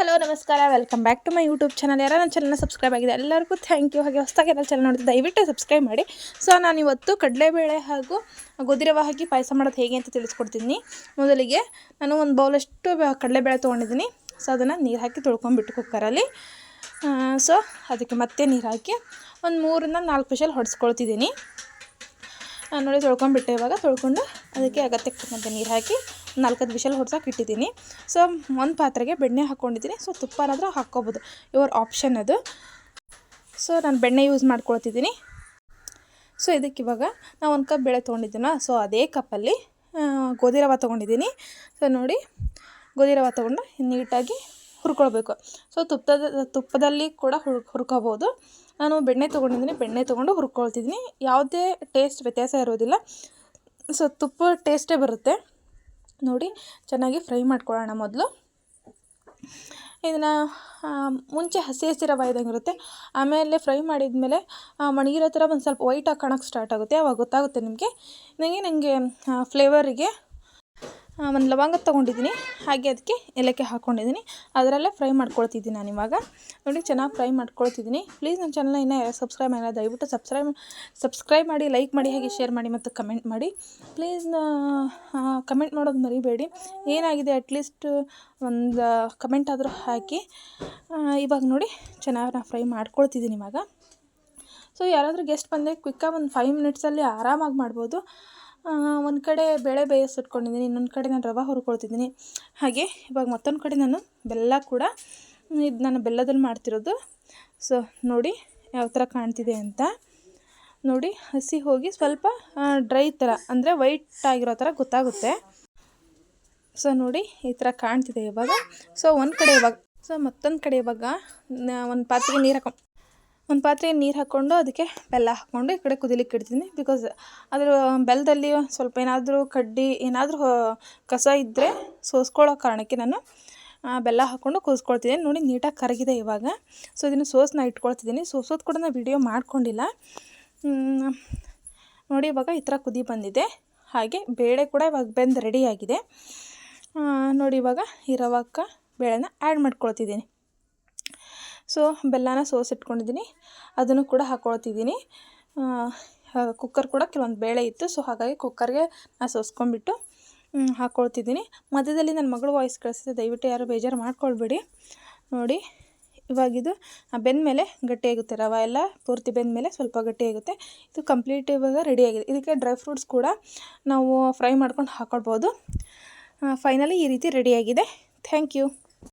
Hello, ನಮಸ್ಕಾರ. Welcome back to my YouTube channel ಯಾರು ನನ್ನ ಚಾನಲ್ನ ಸಬ್ಸ್ಕ್ರೈಬ್ ಆಗಿದೆ ಎಲ್ಲರಿಗೂ ಥ್ಯಾಂಕ್ ಯು ಹಾಗೆ ಹೊಸದಾಗಿ ಎಲ್ಲ ಚಾನಲ್ ನೋಡಿದ್ರೆ ದಯವಿಟ್ಟು ಸಬ್ಸ್ಕ್ರೈಬ್ ಮಾಡಿ. ಸೊ ನಾನು ಇವತ್ತು ಕಡಲೆಬೇಳೆ ಹಾಗೂ ಗುದಿರವಾಗಿ ಹಾಕಿ ಪಾಯಸ ಮಾಡೋದು ಹೇಗೆ ಅಂತ ತಿಳಿಸ್ಕೊಡ್ತೀನಿ. ಮೊದಲಿಗೆ ನಾನು ಒಂದು ಬೌಲಷ್ಟು ಕಡಲೆಬೇಳೆ ತೊಗೊಂಡಿದ್ದೀನಿ. ಸೊ ಅದನ್ನು ನೀರು ಹಾಕಿ ತೊಳ್ಕೊಂಡ್ಬಿಟ್ಟು ಕುಕ್ಕರಲ್ಲಿ ಸೊ ಅದಕ್ಕೆ ಮತ್ತೆ ನೀರು ಹಾಕಿ ಒಂದು ಮೂರರಿಂದ ನಾಲ್ಕು ವಿಷಲ್ ಹೊಡೆಸ್ಕೊಳ್ತಿದ್ದೀನಿ. ನೋಡಿ ತೊಳ್ಕೊಂಡ್ಬಿಟ್ಟೆ ಇವಾಗ. ತೊಳ್ಕೊಂಡು ಅದಕ್ಕೆ ಅಗತ್ಯಕ್ಕೆ ಮತ್ತೆ ನೀರು ಹಾಕಿ ನಾಲ್ಕೈದು ವಿಷಲ್ ಹೊಡ್ಸೋಕೆ ಇಟ್ಟಿದ್ದೀನಿ. ಸೊ ಒಂದು ಪಾತ್ರೆಗೆ ಬೆಣ್ಣೆ ಹಾಕ್ಕೊಂಡಿದ್ದೀನಿ ಸೊ ತುಪ್ಪನಾದರೂ ಹಾಕ್ಕೋಬೋದು. ಯುವರ್ ಆಪ್ಷನ್ ಅದು. ಸೊ ನಾನು ಬೆಣ್ಣೆ ಯೂಸ್ ಮಾಡ್ಕೊಳ್ತಿದ್ದೀನಿ. ಸೊ ಇದಕ್ಕೆ ಇವಾಗ ನಾವು ಒಂದು ಕಪ್ ಬೆಳೆ ತೊಗೊಂಡಿದ್ದೀನ ಸೊ ಅದೇ ಕಪ್ಪಲ್ಲಿ ಗೋಧಿ ರವ ತೊಗೊಂಡಿದ್ದೀನಿ. ಸೊ ನೋಡಿ ಗೋಧಿ ರವ ತೊಗೊಂಡು ನೀಟಾಗಿ ಹುರ್ಕೊಳ್ಬೇಕು. ಸೊ ತುಪ್ಪದ, ತುಪ್ಪದಲ್ಲಿ ಕೂಡ ಹುರ್, ಹುರ್ಕೋಬೋದು. ನಾನು ಬೆಣ್ಣೆ ತೊಗೊಂಡಿದ್ದೀನಿ, ಬೆಣ್ಣೆ ತೊಗೊಂಡು ಹುರ್ಕೊಳ್ತಿದ್ದೀನಿ. ಯಾವುದೇ ಟೇಸ್ಟ್ ವ್ಯತ್ಯಾಸ ಇರೋದಿಲ್ಲ. ಸೊ ತುಪ್ಪ ಟೇಸ್ಟೇ ಬರುತ್ತೆ. ನೋಡಿ ಚೆನ್ನಾಗಿ ಫ್ರೈ ಮಾಡ್ಕೊಳ್ಳೋಣ ಮೊದಲು. ಇದನ್ನು ಮುಂಚೆ ಹಸಿ ಹಸಿ ರವ ಇದ್ದಂಗೆ ಇರುತ್ತೆ. ಆಮೇಲೆ ಫ್ರೈ ಮಾಡಿದ್ಮೇಲೆ ಮಣಗಿರೋ ಥರ ಒಂದು ಸ್ವಲ್ಪ ವೈಟ್ ಕಾಣೋಕ್ಕೆ ಸ್ಟಾರ್ಟ್ ಆಗುತ್ತೆ. ಆವಾಗ ಗೊತ್ತಾಗುತ್ತೆ ನಿಮಗೆ? ನನಗೆ ನನಗೆ ಫ್ಲೇವರಿಗೆ ಒಂದು ಲವಂಗ ತೊಗೊಂಡಿದ್ದೀನಿ. ಹಾಗೆ ಅದಕ್ಕೆ ಏಲಕ್ಕಿ ಹಾಕ್ಕೊಂಡಿದ್ದೀನಿ ಅದರಲ್ಲೇ ಫ್ರೈ ಮಾಡ್ಕೊಳ್ತಿದ್ದೀನಿ ನಾನು ಇವಾಗ. ನೋಡಿ, ಚೆನ್ನಾಗಿ ಫ್ರೈ ಮಾಡ್ಕೊಳ್ತಿದ್ದೀನಿ. ಪ್ಲೀಸ್ ನನ್ನ ಚಾನಲ್ನ ಇನ್ನೂ ಯಾರು ಸಬ್ಸ್ಕ್ರೈಬ್ ಮಾಡಿಲ್ಲ, ದಯವಿಟ್ಟು ಸಬ್ಸ್ಕ್ರೈಬ್ ಸಬ್ಸ್ಕ್ರೈಬ್ ಮಾಡಿ, ಲೈಕ್ ಮಾಡಿ, ಹಾಗೆ ಶೇರ್ ಮಾಡಿ ಮತ್ತು ಕಮೆಂಟ್ ಮಾಡಿ. ಪ್ಲೀಸ್ ಕಮೆಂಟ್ ಮಾಡೋದು ಮರಿಬೇಡಿ. ಏನಾಗಿದೆ ಅಟ್ಲೀಸ್ಟ್ ಒಂದು ಕಮೆಂಟ್ ಆದರೂ ಹಾಕಿ. ಇವಾಗ ನೋಡಿ, ಚೆನ್ನಾಗಿ ನಾನು ಫ್ರೈ ಮಾಡ್ಕೊಳ್ತಿದ್ದೀನಿ ಇವಾಗ. ಸೊ, ಯಾರಾದರೂ ಗೆಸ್ಟ್ ಬಂದರೆ ಕ್ವಿಕ್ಕಾಗಿ ಒಂದು ಫೈವ್ ಮಿನಿಟ್ಸಲ್ಲಿ ಆರಾಮಾಗಿ ಮಾಡ್ಬೋದು. ಒಂದು ಕಡೆ ಬೇಳೆ ಬೇಯಿಸಿಟ್ಕೊಂಡಿದ್ದೀನಿ ಇನ್ನೊಂದು ಕಡೆ ನಾನು ರವೆ ಹುರ್ಕೊಳ್ತಿದ್ದೀನಿ. ಹಾಗೆ ಇವಾಗ ಮತ್ತೊಂದು ಕಡೆ ನಾನು ಬೆಲ್ಲ ಕೂಡ ಇದು ನಾನು ಬೆಲ್ಲದಲ್ಲಿ ಮಾಡ್ತಿರೋದು. ಸೊ ನೋಡಿ ಯಾವ ಥರ ಕಾಣ್ತಿದೆ ಅಂತ. ನೋಡಿ, ಹಸಿ ಹೋಗಿ ಸ್ವಲ್ಪ ಡ್ರೈ ಥರ ಅಂದರೆ ವೈಟ್ ಆಗಿರೋ ಥರ ಗೊತ್ತಾಗುತ್ತೆ. ಸೊ ನೋಡಿ ಈ ಥರ ಕಾಣ್ತಿದೆ ಇವಾಗ. ಸೊ ಒಂದು ಕಡೆ ಇವಾಗ ಸೊ ಮತ್ತೊಂದು ಕಡೆ ಇವಾಗ ಒಂದು ಪಾತ್ರೆಗೆ ನೀರು ಹಾಕೊ ಒಂದು ಪಾತ್ರೆಗೆ ನೀರು ಹಾಕ್ಕೊಂಡು ಅದಕ್ಕೆ ಬೆಲ್ಲ ಹಾಕ್ಕೊಂಡು ಈ ಕಡೆ ಕುದಿಲಿಕ್ಕೆ ಇಡ್ತೀನಿ. ಬಿಕಾಸ್ ಅದ್ರ ಬೆಲ್ಲದಲ್ಲಿ ಸ್ವಲ್ಪ ಏನಾದರೂ ಕಡ್ಡಿ, ಏನಾದರೂ ಕಸ ಇದ್ದರೆ ಸೋಸ್ಕೊಳ್ಳೋ ಕಾರಣಕ್ಕೆ ನಾನು ಬೆಲ್ಲ ಹಾಕ್ಕೊಂಡು ಕೂಸ್ಕೊಳ್ತಿದ್ದೀನಿ ನೋಡಿ, ನೀಟಾಗಿ ಕರಗಿದೆ ಇವಾಗ. ಸೊ ಇದನ್ನು ಸೋಸ್ನ ಇಟ್ಕೊಳ್ತಿದ್ದೀನಿ. ಸೋಸೋದು ಕೂಡ ನಾನು ವಿಡಿಯೋ ಮಾಡ್ಕೊಂಡಿಲ್ಲ. ನೋಡಿ, ಇವಾಗ ಈ ಥರ ಕುದಿ ಬಂದಿದೆ. ಹಾಗೆ ಬೇಳೆ ಕೂಡ ಇವಾಗ ಬೆಂದು ರೆಡಿಯಾಗಿದೆ ನೋಡಿ, ಇವಾಗ ಈ ರವಕ್ಕ, ಬೇಳೆನ ಆ್ಯಡ್ ಮಾಡ್ಕೊಳ್ತಿದ್ದೀನಿ. ಸೊ ಬೆಲ್ಲನ ಸೋಸಿಟ್ಕೊಂಡಿದ್ದೀನಿ. ಅದನ್ನು ಕೂಡ ಹಾಕ್ಕೊಳ್ತಿದ್ದೀನಿ ಕುಕ್ಕರ್ ಕೂಡ ಕೆಲವೊಂದು ಬೇಳೆ ಇತ್ತು, ಸೊ ಹಾಗಾಗಿ ಕುಕ್ಕರ್ಗೆ ನಾನು ಸೋಸ್ಕೊಂಡ್ಬಿಟ್ಟು ಹಾಕ್ಕೊಳ್ತಿದ್ದೀನಿ ಮಧ್ಯದಲ್ಲಿ ನನ್ನ ಮಗಳು ವಾಯ್ಸ್ ಕಳಿಸಿದೆ, ದಯವಿಟ್ಟು ಯಾರು ಬೇಜಾರು ಮಾಡ್ಕೊಳ್ಬೇಡಿ. ನೋಡಿ, ಇವಾಗಿದು ಬೆಂದ ಮೇಲೆ ಗಟ್ಟಿಯಾಗುತ್ತೆ ರವೆ ಎಲ್ಲ, ಪೂರ್ತಿ ಬೆಂದ ಮೇಲೆ ಸ್ವಲ್ಪ ಗಟ್ಟಿಯಾಗುತ್ತೆ. ಇದು ಕಂಪ್ಲೀಟ್ ಇವಾಗ ರೆಡಿಯಾಗಿದೆ ಇದಕ್ಕೆ ಡ್ರೈ ಫ್ರೂಟ್ಸ್ ಕೂಡ ನಾವು ಫ್ರೈ ಮಾಡ್ಕೊಂಡು ಹಾಕ್ಕೊಳ್ಬೋದು ಫೈನಲಿ ಈ ರೀತಿ ರೆಡಿಯಾಗಿದೆ ಥ್ಯಾಂಕ್ ಯು